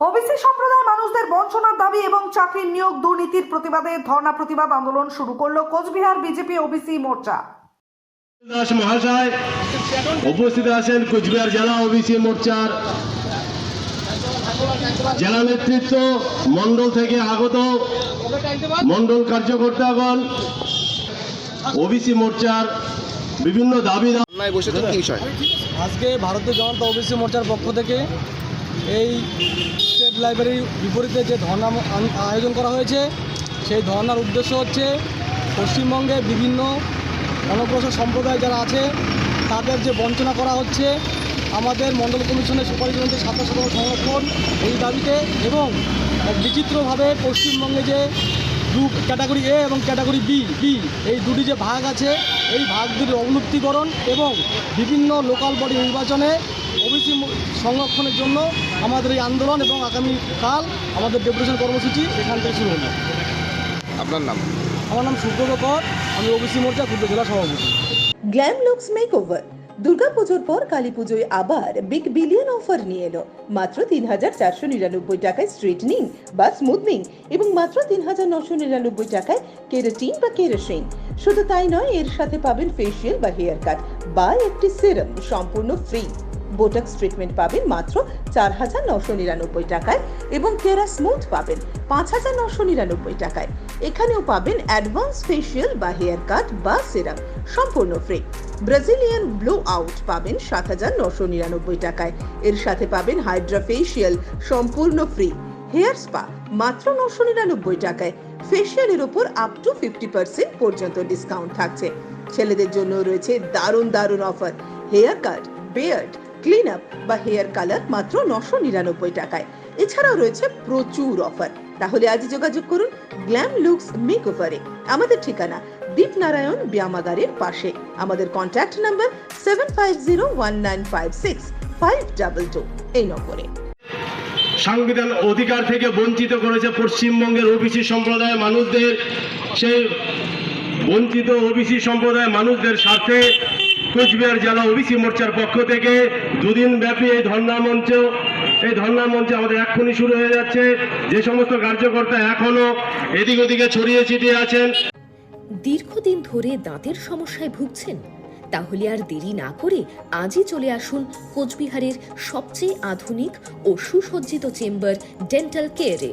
OBC সম্প্রদায়ের মানুষদের বঞ্চনার দাবি এবং চাকরির নিয়োগ দুর্নীতির প্রতিবাদে ধর্ণা প্রতিবাদ আন্দোলন শুরু করল কোচবিহার বিজেপি ওবিসি মোর্চা। দাস মহাশয় উপস্থিত আছেন কুচবিহার জেলা ওবিসি মোর্চার। জেলা নেতৃত্ব মন্ডল থেকে আগত মন্ডল কার্যকর্তাগণ ওবিসি মোর্চার বিভিন্ন দাবি বিষয়? আজকে ভারতীয় জনতা ওবিসি মোর্চার পক্ষ থেকে এই লাইব্রেরির বিপরীতে যে ধর্ণা আয়োজন করা হয়েছে, সেই ধর্নার উদ্দেশ্য হচ্ছে পশ্চিমবঙ্গে বিভিন্ন অনগ্রসর সম্প্রদায় যারা আছে, তাদের যে বঞ্চনা করা হচ্ছে, আমাদের মণ্ডল কমিশনের সুপারিশ অনুযায়ী সাতাশ শতাংশ সংরক্ষণ এই দাবিতে এবং বিচিত্রভাবে পশ্চিমবঙ্গে যে দু ক্যাটাগরি এ এবং ক্যাটাগরি বি বি এই দুটি যে ভাগ আছে, এই ভাগ দুটির অবলুপ্তিকরণ এবং বিভিন্ন লোকাল বডি নির্বাচনে ওবিসি সংরক্ষণের জন্য আমাদের এই আন্দোলন এবং আগামীকাল আমাদের ডেপুটেশন কর্মসূচি এখান থেকে শুরু হলো আপনার নাম? আমার নাম সুব্রত কর আমি ওবিসি মোর্চা ক্ষুদ্র জেলা সভাপতি। Glam looks makeover. দুর্গাপুজোর পর কালী পুজোয় আবার বিগ বিলিয়ন অফার নিয়ে এলো। মাত্র তিন হাজার চারশো নিরানব্বই টাকায় স্ট্রেটনিং বা স্মুথনিং এবং মাত্র তিন হাজার নশো নিরানব্বই টাকায় কেরাটিন বা কেরাসিন। শুধু তাই নয় এর সাথে পাবেন ফেসিয়াল বা হেয়ার কাট বা একটি সিরাম সম্পূর্ণ ফ্রি বোটক্স ট্রিটমেন্ট পাবেন মাত্র চার হাজার নশো নিরানব্বই টাকায় এবং কেরা স্মুথ পাবেন পাঁচ হাজার নশো নিরানব্বই টাকায়। এখানেও পাবেন অ্যাডভান্স ফেসিয়াল বা হেয়ার কাট বা সিরাম, সম্পূর্ণ ফ্রি। ব্রাজিলিয়ান ব্লো আউট পাবেন সাত হাজার নশো নিরানব্বই টাকায়। এর সাথে পাবেন হাইড্রা ফেসিয়াল সম্পূর্ণ ফ্রি। হেয়ার স্পা, মাত্র নশো নিরানব্বই টাকায়। ফেসিয়ালের ওপর আপ টু ফিফটি পার্সেন্ট পর্যন্ত ডিসকাউন্ট থাকছে। ছেলেদের জন্য রয়েছে দারুণ দারুণ offer. Hair cut, beard clean up বা হেয়ার কালার মাত্র নশো নিরানব্বই টাকায়। এছাড়াও রয়েছে প্রচুর অফার তাহলে আজই যোগাযোগ করুন গ্ল্যাম লুকস মেক ওভারে আমাদের ঠিকানা দীপনারায়ণ ব্যায়ামাগারের পাশে। আমাদের contact number seven five zero one nine five six five double two এই নম্বরে। সংবিধান অধিকার থেকে বঞ্চিত করেছে পশ্চিমবঙ্গের ওবিসি সম্প্রদায়ের মানুষদের। সেই বঞ্চিত ওবিসি সম্প্রদায়ের মানুষদের স্বার্থে কোচবিহার জেলা ওবিসি মোর্চার পক্ষ থেকে দুদিন ব্যাপী এই ধর্ণা মঞ্চ, এই ধর্ণা মঞ্চে আমাদের এক্ষুনি শুরু হয়ে যাচ্ছে। যে সমস্ত কার্যকর্তা এখনও এদিক ওদিকে ছড়িয়ে ছিটিয়ে আছেন। দীর্ঘদিন ধরে দাঁতের সমস্যায় ভুগছেন, তাহলে আর দেরি না করে আজই চলে আসুন কোচবিহারের সবচেয়ে আধুনিক ও সুসজ্জিত চেম্বার ডেন্টাল কেয়ারে।